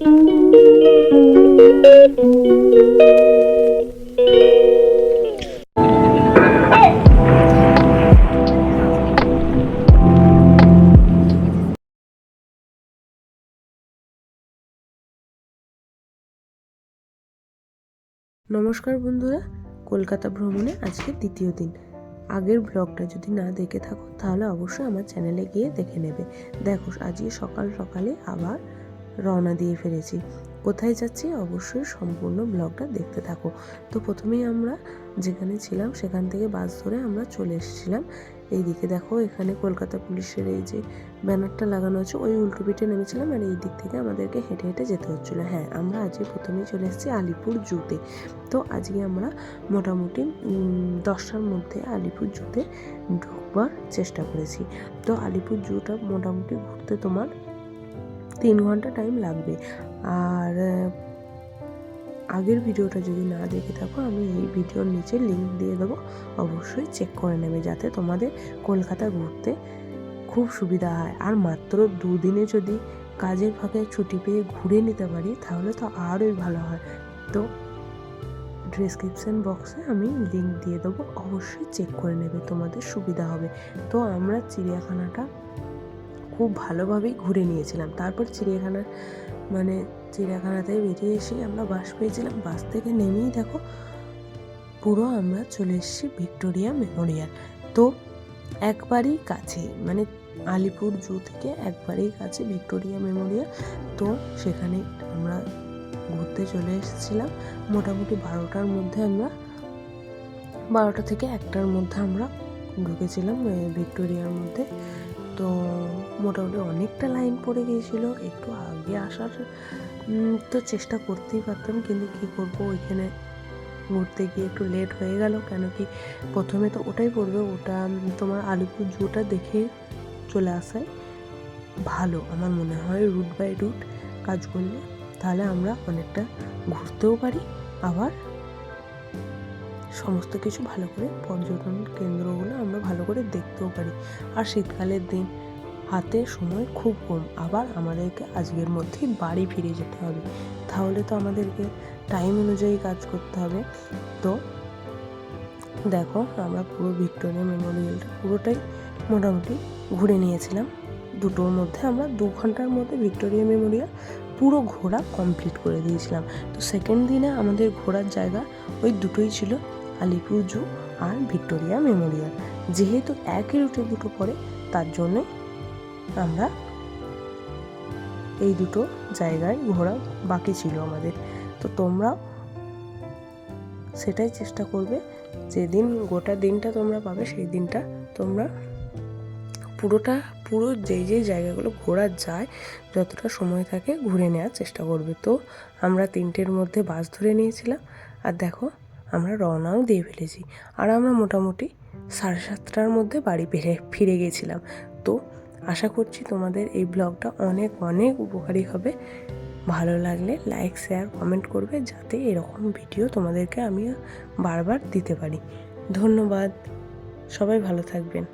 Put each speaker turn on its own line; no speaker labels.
নমস্কার বন্ধুরা, কলকাতা ভ্রমণে আজকে দ্বিতীয় দিন। আগের ব্লগটা যদি না দেখে থাকো, তাহলে অবশ্যই আমার চ্যানেলে গিয়ে দেখে নেবে। দেখো, আজকে সকাল সকালে আবার রওনা দিয়ে ফেলেছি। কোথায় যাচ্ছি অবশ্যই সম্পূর্ণ ব্লগটা দেখতে থাকো। তো প্রথমেই আমরা যেখানে ছিলাম সেখান থেকে বাস ধরে আমরা চলে এসেছিলাম। এইদিকে দেখো এখানে কলকাতা পুলিশের এই যে ব্যানারটা লাগানো আছে, ওই উল্টো পিঠে নেমেছিলাম আর এই দিক থেকে আমাদেরকে হেঁটে হেঁটে যেতে হচ্ছিল। হ্যাঁ আমরা আজকে প্রথমেই চলে এসেছি আলিপুর জুতে। তো আজকে আমরা মোটামুটি দশটার মধ্যে আলিপুর জুতে ঢুকবার চেষ্টা করেছি। তো আলিপুর জুটা মোটামুটি ঘুরতে তোমার তিন ঘণ্টা টাইম লাগবে। আর আগের ভিডিওটা যদি না দেখে থাকো, আমি এই ভিডিওর নিচে লিঙ্ক দিয়ে দেবো। অবশ্যই চেক করে নেবে যাতে তোমাদের কলকাতা ঘুরতে খুব সুবিধা হয়। আর মাত্র দুদিনে যদি কাজের ফাঁকে ছুটি পেয়ে ঘুরে নিতে পারি, তাহলে তো আরোই ভালো হয়। তো ডিসক্রিপশান বক্সে আমি লিঙ্ক দিয়ে দেবো। অবশ্যই চেক করে নেবে, তোমাদের সুবিধা হবে। তো আমরা চিড়িয়াখানাটা খুব ভালোভাবেই ঘুরে নিয়েছিলাম। তারপর চিড়িয়াখানার মানে চিড়িয়াখানাতে বেরিয়ে এসে আমরা বাস পেয়েছিলাম। বাস থেকে নেমেই দেখো, পুরো আমরা চলে এসেছি ভিক্টোরিয়া মেমোরিয়াল। তো একবারই কাছে মানে আলিপুর জু থেকে একবারেই কাছে ভিক্টোরিয়া মেমোরিয়াল। তো সেখানে আমরা ঘুরতে চলে এসেছিলাম। মোটামুটি বারোটার মধ্যে আমরা, বারোটা থেকে একটার মধ্যে আমরা ঢুকেছিলাম ভিক্টোরিয়ার মধ্যে। তো মোটামুটি অনেকটা লাইন পড়ে গিয়েছিল, একটু আগে আসার তো চেষ্টা করতেই পারতাম, কিন্তু কী করব, ওইখানে ঘুরতে গিয়ে একটু লেট হয়ে গেল, কেন কি প্রথমে তো ওটাই পড়বে, ওটা তোমার আলিপুর জুটা দেখে চলে আসাই ভালো, আমার মনে হয় রুট বাই রুট কাজ করলে, তাহলে আমরা অনেকটা ঘুরতেও পারি, আবার সমস্ত কিছু ভালো করে পর্যটন কেন্দ্রগুলো আমরা ভালো করে দেখতেও পারি। আর শীতকালের দিন হাতে সময় খুব কম। আবার আমাদেরকে আজকের মধ্যেই বাড়ি ফিরে যেতে হবে। তাহলে তো আমাদেরকে টাইম অনুযায়ী কাজ করতে হবে। তো দেখো, আমরা পুরো ভিক্টোরিয়া মেমোরিয়ালটা পুরোটাই মোটামুটি ঘুরে নিয়েছিলাম। দুটোর মধ্যে আমরা দু ঘণ্টার মধ্যে ভিক্টোরিয়া মেমোরিয়াল পুরো ঘোরা কমপ্লিট করে দিয়েছিলাম। তো সেকেন্ড দিনে আমাদের ঘোরার জায়গা ওই দুটোই ছিল। আলিপুর জু আর ভিক্টোরিয়া মেমোরিয়াল। যেহেতু একই রুটে দুটো পড়ে, তার জন্যে আমরা এই দুটো জায়গায় ঘোরা বাকি ছিল আমাদের। তো তোমরাও সেটাই চেষ্টা করবে। যেদিন গোটা দিনটা তোমরা পাবে, সেই দিনটা তোমরা পুরোটা, পুরো যেই যেই জায়গাগুলো ঘোরা যায়, যতটা সময় থাকে ঘুরে নেওয়ার চেষ্টা করবে। তো আমরা তিনটের মধ্যে বাস ধরে নিয়েছিলাম। আর দেখো আমরা রওনাও দিয়ে ফেলেছি। আর আমরা মোটামুটি সাড়ে সাতটার মধ্যে বাড়ি ফিরে ফিরে গেছিলাম। তো আশা করছি তোমাদের এই ব্লগটা অনেক অনেক উপকারী হবে। ভালো লাগলে লাইক, শেয়ার, কমেন্ট করবে যাতে এরকম ভিডিও তোমাদেরকে আমি বারবার দিতে পারি। ধন্যবাদ। সবাই ভালো থাকবেন।